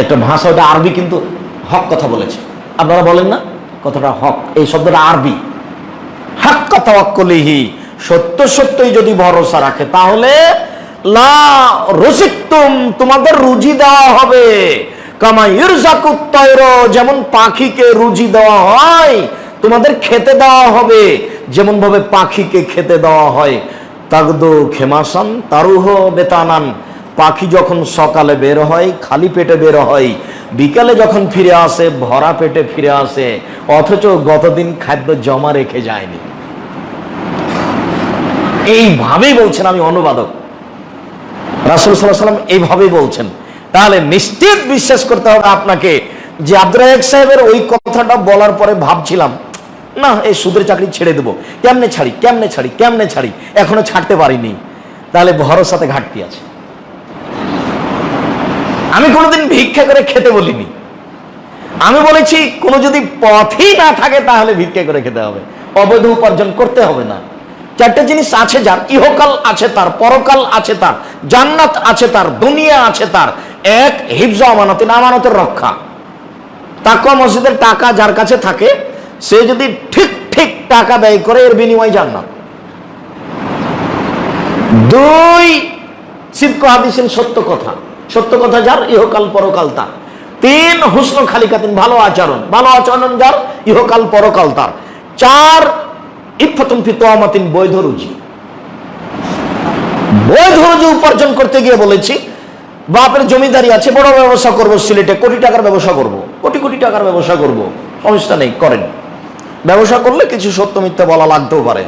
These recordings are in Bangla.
একটা ভাষা, ওটা আরবি কিন্তু হক কথা বলেছে। আপনারা বলেন না? কথাটা হক, এই শব্দটা আরবি। হাক্কা তাওয়াক্কুলিহি, সত্য সত্যই যদি ভরসা রাখে, তাহলে লা রসিকতুম তোমাদের রুজি দেওয়া হবে। কামা ইরজাকুত যেমন পাখিকে রুজি দেওয়া হয়, তোমাদের খেতে দেওয়া হবে। যেমন ভাবে পাখিকে খেতে দেওয়া হয়, তাগদু খেমাসান তারুহ বেতানান। পাখি যখন সকালে বের হয়, খালি পেটে বের হয়, বিকালে যখন ফিরে আসে, ভরা পেটে ফিরে আসে, অথচ গতদিন খাদ্য জমা রেখে যায়নি। এইভাবেই বলছেন আমি অনুবাদক। রাসুল সাল্লাহ সাল্লাম এইভাবেই বলছেন। তাহলে নিশ্চিত বিশ্বাস করতে হবে আপনাকে যে আব্দুর রাজাক সাহেবের ওই কথাটা বলার পরে ভাবছিলাম, না, এই সুদের চাকরি ছেড়ে দেবো। কেমনে ছাড়ি কেমনে ছাড়ি কেমনে ছাড়ি? এখনও ছাড়তে পারিনি। তাহলে ভরসাতে ঘাটতি আছে। আমি কোনোদিন ভিক্ষা করে খেতে বলিনি। আমি বলেছি, কোনো যদি পথই না থাকে তাহলে ভিক্ষা করে খেতে হবে। অবৈধ উপার্জন করতে হবে না। চারটে জিনিস আছে যার, ইহকাল আছে তার, পরকাল আছে তার, জান্নাত আছে তার, দুনিয়া আছে তার। এক, হিফজ আমানতের আমানতের রক্ষা। তাকুয়া মসজিদের টাকা যার কাছে থাকে, সে যদি ঠিক ঠিক টাকা ব্যয় করে, এর বিনিময় জান্নাত। দুই সিদ্ধ হাদিসের সত্য কথা। সত্য কথা যার, ইহকাল পরকাল তার। তিন হুসন খালিকাতিন, ভালো আচরণ। ভালো আচরণ যার, ইহকাল পরকাল তার। চার ইফাতুম ফিতোয়ামাতিন বৈধ রুজি। বৈধ রুজি উপার্জন করতে গিয়ে বলেছি, বাপের জমিদারি আছে, বড় ব্যবসা করব, সিলেটে কোটি টাকার ব্যবসা করব। কোটি কোটি টাকার ব্যবসা করব। সমস্যা নেই, করেন। ব্যবসা করলে কিছু সত্য মিথ্যা বলা লাগতেও পারে।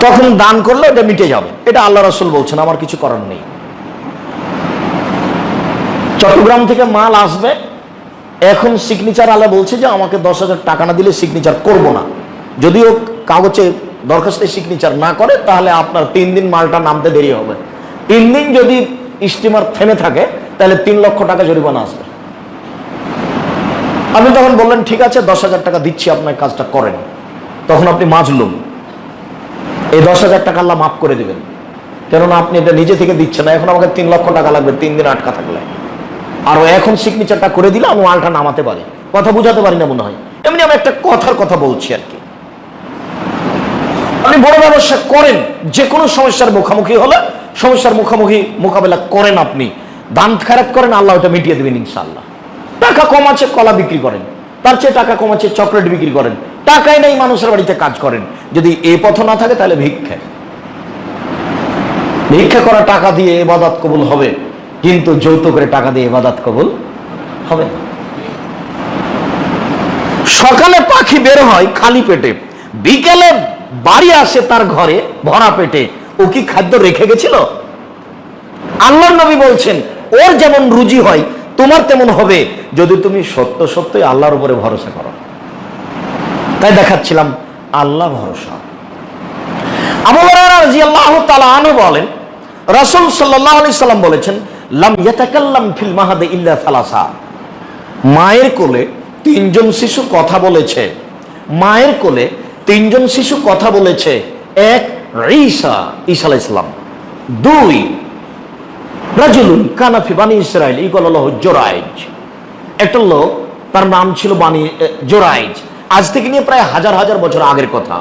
তখন দান করলে এটা মিটে যাবে। এটা আল্লাহ রাসুল বলছেন, আমার কিছু করার নেই। চট্টগ্রাম থেকে মাল আসবে। এখন সিগনেচার আলা বলছে যে, আমাকে দশ হাজার টাকা না দিলে সিগনেচার করব না। যদিও কাগজে দরখাস্তে সিগনেচার না করে, তাহলে আপনার তিন দিন মালটা নামতে দেরি হবে। তিন দিন যদি স্টিমার থেমে থাকে, তাহলে তিন লক্ষ টাকা জরিমানা আসবে। আপনি তখন বললেন, ঠিক আছে, দশ হাজার টাকা দিচ্ছি, আপনার কাজটা করেন। তখন আপনি মাজলুম। এই দশ হাজার টাকা আল্লাহ মাফ করে দেবেন। কেননা আপনি এটা নিজে থেকে দিচ্ছেন না, এখন আমাকে তিন লক্ষ টাকা লাগবে, তিন দিন আটকা থাকলে। আর ও এখন সিগনেচারটা করে দিলে আমি মালটা নামাতে পারি। কথা বুঝাতে পারি না মনে হয়। এমনি আমি একটা কথার কথা বলছি আর কি। আপনি বড় ব্যবসা করেন যে কোনো সমস্যার মুখোমুখি হলে সমস্যার মুখোমুখি মোকাবেলা করেন আপনি। দান খারাপ করেন, আল্লাহ ওটা মিটিয়ে দেবেন ইনশাল্লাহ টাকা কম আছে, কলা বিক্রি করেন। তার চেয়ে টাকা কম আছে, চকলেট বিক্রি করেন। টাকাই নেই, মানুষের বাড়িতে কাজ করেন। যদি এ পথ না থাকে, তাহলে ভিক্ষা। ভিক্ষা করা টাকা দিয়ে এবাদাত কবুল হবে। কিন্তু যৌথ করে টাকা দিয়ে এবাদাত কবুল হবে না। সকালে পাখি বের হয় খালি পেটে, বিকেলে বাড়ি আসে তার ঘরে ভরা পেটে। ও কি খাদ্য রেখে গেছিল? আল্লাহ নবী বলছেন, ওর যেমন রুজি হয়, তোমার তেমন হবে। যদি তুমি সত্য সত্যই আল্লাহর উপরে ভরসা করো। তাই দেখাচ্ছিলাম, আল্লাহ ভরসা। আবু রাদিয়াল্লাহু তাআলা আনহু বলেন, রাসূল সাল্লাল্লাহু আলাইহি সাল্লাম বলেছেন লাম মায়ের কোলে তিনজন শিশু কথা বলেছে। মায়ের কোলে তিনজন শিশু কথা বলেছে। এক ঈসা ঈসা আলাইহিস সালাম। দুই, রাজুলুন কানাফি বানি ইসরায়েল ইকল আল্লাহ জোরাইজ। একটা লোক, তার নাম ছিল বানি জোরাইজ। আজ থেকে নিয়ে প্রায় হাজার হাজার বছর আগের কথা।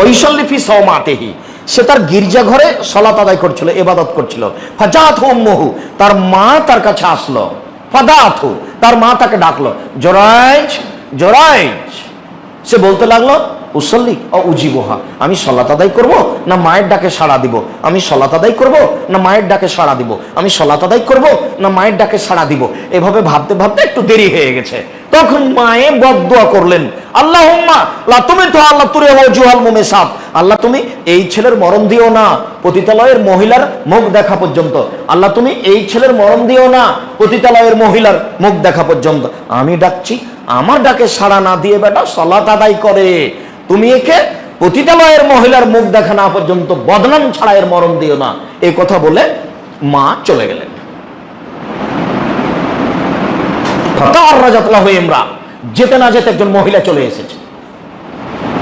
ঐশল্লিফি সমাতেহি সে তার গির্জা ঘরে সলাত আদায় করছিল এবাদত করছিল। ফাজাত মহু তার মা তার কাছে আসলো। ফাদাত তার মা তাকে ডাকলো। জোরাইজ জোরাইজ। সে বলতে লাগল, উসল্লি ও উজিবহা আমি সলাত আদায় করব না মায়ের ডাকে সাড়া দিব? আমি সলাত আদায় করব না মায়ের ডাকে সাড়া দিব? আমি সলাত আদায় করব না মায়ের ডাকে সাড়া দিব? এভাবে ভাবতে ভাবতে একটু দেরি হয়ে গেছে। তখন মায়ে বদদোয়া করলেন। আল্লাহ তুমি তো আল্লাহ তুরে জুহাল মুমে সাপ আল্লাহ তুমি এই ছেলের মরণ দিও না। পতিতালয়ের মহিলার মুখ দেখা পর্যন্ত। আল্লাহ তুমি এই ছেলের মরণ দিও না। পতিতালয়ের মহিলার মুখ দেখা পর্যন্ত। আমি ডাকছি, আমার ডাকে সাড়া না দিয়ে বেটা সলাত আদায় করে। তুমি একে পতিতালয়ের মহিলার মুখ দেখা না পর্যন্ত বদনাম ছাড়া এর মরণ দিও না। এই কথা বলে মা চলে গেলেন। যেতে না যেতে একজন মহিলা চলে এসেছে।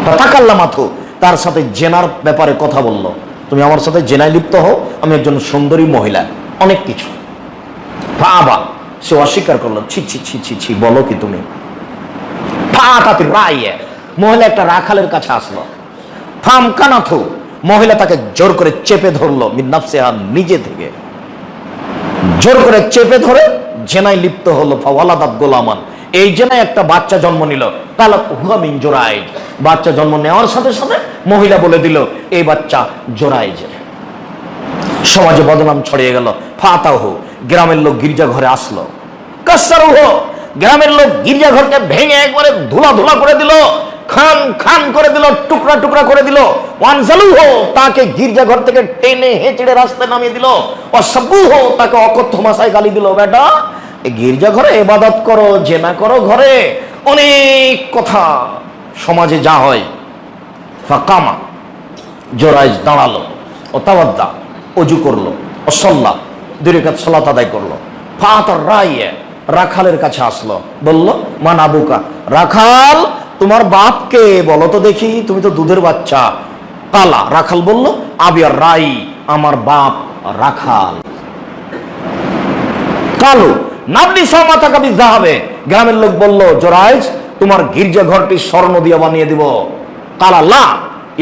হতাকাল্লা মাথু, তার সাথে জেনার ব্যাপারে কথা বলল। তুমি আমার সাথে জেনায় লিপ্ত হও, আমি একজন সুন্দরী মহিলা। অনেক কিছু। বাবা সে অস্বীকার করল, ছি ছি ছি ছি ছি, বলো কি তুমি? মহিলা একটা রাখালের কাছে আসলো। ফাম কানাথু মহিলা তাকে জোর করে চেপে ধরলো, মিন্নাফসেহা নিজে থেকে। জোর করে চেপে ধরে জেনায় লিপ্ত হলো, ফাওয়ালাদাত গোলামান। এই জেনায় একটা বাচ্চা জন্ম নিল তাহলে হুয়া মিন জোরাইজ বাচ্চা জন্ম নেওয়ার সাথে সাথে মহিলা বলে দিল, এই বাচ্চা জোরাইজের সমাজে বদনাম ছড়িয়ে গেল, ফাতাহ, গ্রামের লোক গির্জা ঘরে আসলো। কাসারুহ গ্রামের লোক গির্জা ঘরকে ভেঙে একবারে ধুলা ধুলা করে দিল। খান খান করে দিল, টুকরা টুকরা করে দিল। ওয়ানজালুহ তাকে গির্জা ঘর থেকে টেনে হেঁচড়ে রাস্তায় নামিয়ে দিল। অসব্বুহ তাকে অকথ্য মাসায় গালি দিল, বেটা, এই গির্জা ঘরে এবাদত করো, জেনা করো ঘরে। অনেক কথা সমাজে যা হয়। ফাকামা জোরাইজ দাঁড়াল, ও তাওয়াদ্দা অজু করল, ও সল্লা, দুই রেখাত সলাত আদায় করল। ফাতার রাইয়ে, রাখালের কাছে আসলো, বলল, মান আবুকা, রাখাল তোমার বাপকে বলো তো দেখি, তুমি তো দুধের বাচ্চা। কালা, রাখাল বলল আবিয়ার রাই, আমার বাপ রাখাল। কালো নাবলি মাথা কাবি যাবে গ্রামের লোক বলল জোরাইজ তোমার গির্জা ঘরটি স্বর্ণ দিয়ে বানিয়ে দিব। কালা, লা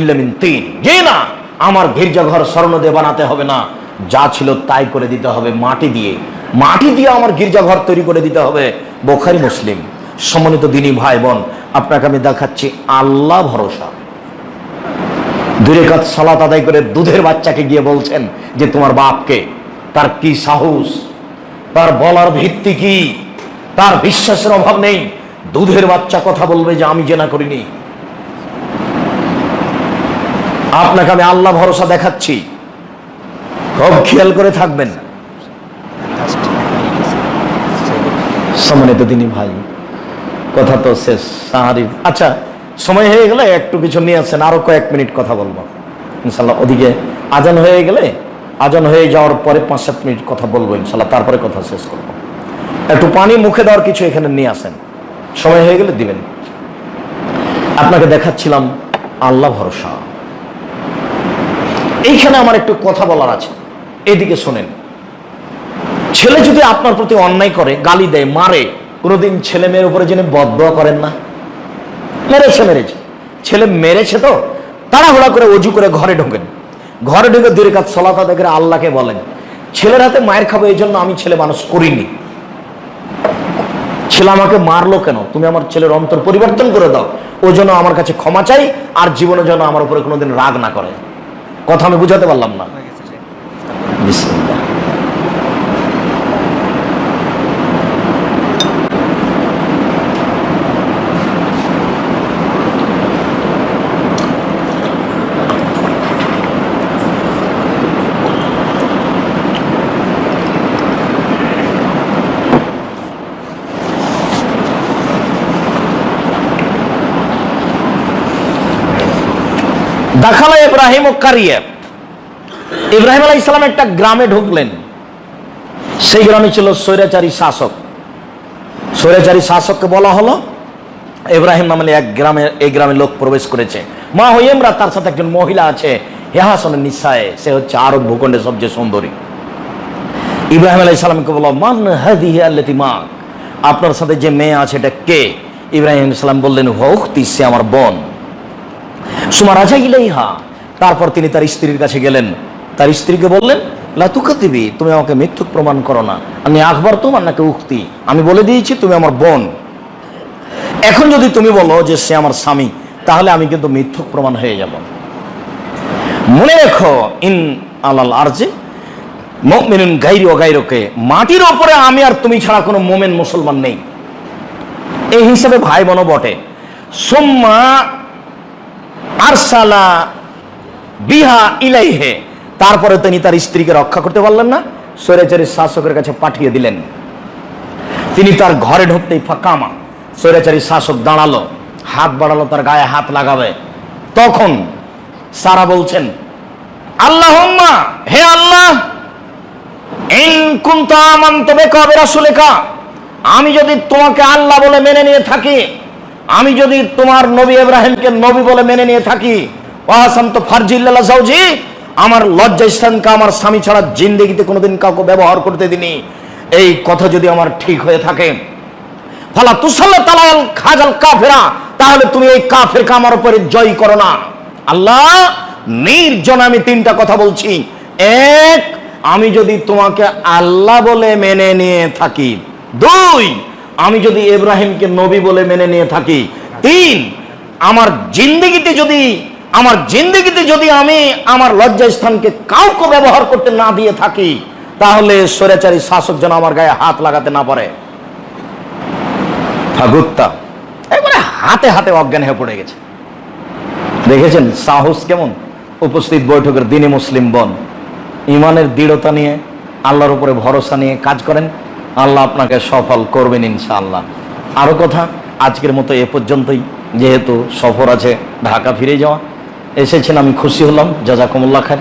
ইল্লামিন তিন। যে না, আমার গির্জা ঘর স্বর্ণ দিয়ে বানাতে হবে না। যা ছিল তাই করে দিতে হবে মাটি দিয়ে। মাটি দিয়ে আমার গির্জা ঘর তৈরি করে দিতে হবে। বোখারি মুসলিম, সম্মানিত দিনী ভাই বোন আপনাকে আমি দেখাচ্ছি আল্লাহ ভরসা। দূরে কাজ সালাত আদায় করে দুধের বাচ্চাকে গিয়ে বলছেন যে, তোমার বাপকে, তার কি সাহস? তার বলার ভিত্তি কি? তার বিশ্বাসের অভাব নেই। দুধের বাচ্চা কথা বলবে যে, আমি জেনা করিনি। আপনাকে আমি আল্লাহ ভরসা দেখাচ্ছি। খুব খেয়াল করে থাকবেন। সম্মানিত দিনী ভাই কথা তো শেষ সাহারি আচ্ছা সময় হয়ে গেলে একটু কিছু নিয়ে আসেন, আরও কয়েক মিনিট কথা বলব। ইনশাল্লাহ ওদিকে আজান হয়ে গেলে, আজান হয়ে যাওয়ার পরে পাঁচ সাত মিনিট কথা বলব ইনশাল্লাহ তারপরে কথা শেষ করব। একটু পানি মুখে দেওয়ার কিছু এখানে নিয়ে আসেন। সময় হয়ে গেলে দিবেন। আপনাকে দেখাচ্ছিলাম আল্লাহ ভরসা। এইখানে আমার একটু কথা বলার আছে। এদিকে শোনেন। ছেলে যদি আপনার প্রতি অন্যায় করে, গালি দেয়, মারে কোনোদিন ছেলে মেয়ের উপরে যিনি বদয়া করেন না মেরেছে মেরেছে। ছেলে মেরেছে তো তাড়াহুড়া করে অজু করে ঘরে ঢোকেন। ঘরে ঢুকে দূরে কাজ সলাতা দেখে আল্লাহকে বলেন ছেলের হাতে মায়ের খাব এই জন্য আমি ছেলে মানুষ করিনি। ছেলে আমাকে মারলো কেন? তুমি আমার ছেলের অন্তর পরিবর্তন করে দাও। ওই জন্য আমার কাছে ক্ষমা চাই আর জীবনে যেন আমার উপরে কোনোদিন রাগ না করে। কথা আমি বুঝাতে পারলাম না। বিসমিল্লাহ। দাখালা ইব্রাহিম ও কারিয়া। ইব্রাহিম আলাহ ইসলাম একটা গ্রামে ঢুকলেন। সেই গ্রামে ছিল স্বৈরাচারী শাসক। স্বৈরাচারী শাসককে বলা হলো, ইব্রাহিম নামে এক গ্রামে, এই গ্রামে লোক প্রবেশ করেছে। মা হইয়েমরা তার সাথে একজন মহিলা আছে, হেহাসনের নিঃসায়। সে হচ্ছে আরব ভূখণ্ডের সবচেয়ে সুন্দরী। ইব্রাহিম আলাহ ইসলামকে বলো মান হাদি আল্লাতি মা? আপনার সাথে যে মেয়ে আছে, এটা কে? ইব্রাহিম ইসলাম বললেন, হৌক্তি, সে আমার বোন। সুমা রাজা ইলাইহা। তারপর তিনি তার স্ত্রীর কাছে গেলেন। তার স্ত্রীকে বললেন লাতুকা দিবি তুমি আমাকে মিথ্যুক প্রমাণ করো না। আমি আকবর তোমার নাকি উক্তি আমি বলে দিয়েছি, তুমি আমার বোন। এখন যদি তুমি বলো যে সে আমার স্বামী, তাহলে আমি কিন্তু মিথ্যুক প্রমাণ হয়ে যাব। মনে রেখো, ইন আলাল আরজে, মুমিনুন গাইরি ও গাইরকে, মাটির ওপরে আমি আর তুমি ছাড়া কোনো মোমেন মুসলমান নেই। এই হিসাবে ভাই বোনও বটে। সোম্মা আরসালা বিহা ইলাইহে। তারপরে তিনি তার স্ত্রীকে রক্ষা করতে পারলেন না, স্বৈরাচারী শাসকের কাছে পাঠিয়ে দিলেন। তিনি তার ঘরে ঢুকতেই ফাঁকামা, স্বৈরাচারী শাসক দাঁড়াল, হাত বাড়ালো, তার গায়ে হাত লাগাবে। তখন সারা বলছেন আল্লাহ হে আল্লাহ আমি যদি তোমাকে আল্লাহ বলে মেনে নিয়ে থাকি আমি যদি তোমার নবী ইব্রাহিমকে নবী বলে মেনে নিয়ে থাকি ওয়াহাসান্ত ফারজিল্লাহ জাওজি আমার লজ্জা স্থানকে আমার স্বামী ছাড়া জিন্দেগিতে কোনোদিন কাউকে ব্যবহার করতে দিনি। এই কথা যদি আমার ঠিক হয়ে থাকে, ফালা তুসাল্লা তালাল খাজাল কাফেরা, তাহলে তুমি এই কাফেরকে আমার উপরে জয় করো না। আল্লাহ, নির্জন আমি তিনটা কথা বলছি। এক, আমি যদি তোমাকে আল্লাহ বলে মেনে নিয়ে থাকি। দুই আমি যদি ইব্রাহিমকে নবী বলে মেনে নিয়ে থাকি, তিন, আমার জিন্দগিতে যদি, আমার জিন্দগিতে যদি আমি আমার লজ্জাস্থানকে কাউকে ব্যবহার করতে না দিয়ে থাকি, তাহলে স্বৈরাচারী শাসক যেন আমার গায়ে হাত লাগাতে না পারে। ঠাকুরতা একবারে হাতে হাতে অজ্ঞান হয়ে পড়ে গেছে। দেখেছেন সাহস কেমন? উপস্থিত বৈঠকের দিনে মুসলিম বন, ইমানের দৃঢ়তা নিয়ে, আল্লাহর উপরে ভরসা নিয়ে কাজ করেন। আল্লাহ আপনাকে সফল করবেন ইনশাআল্লাহ। আরও কথা, আজকের মতো এ পর্যন্তই। যেহেতু সফর আছে ঢাকা ফিরে যাওয়া, এসেছেন, আমি খুশি হলাম। জাজাকুমুল্লা খান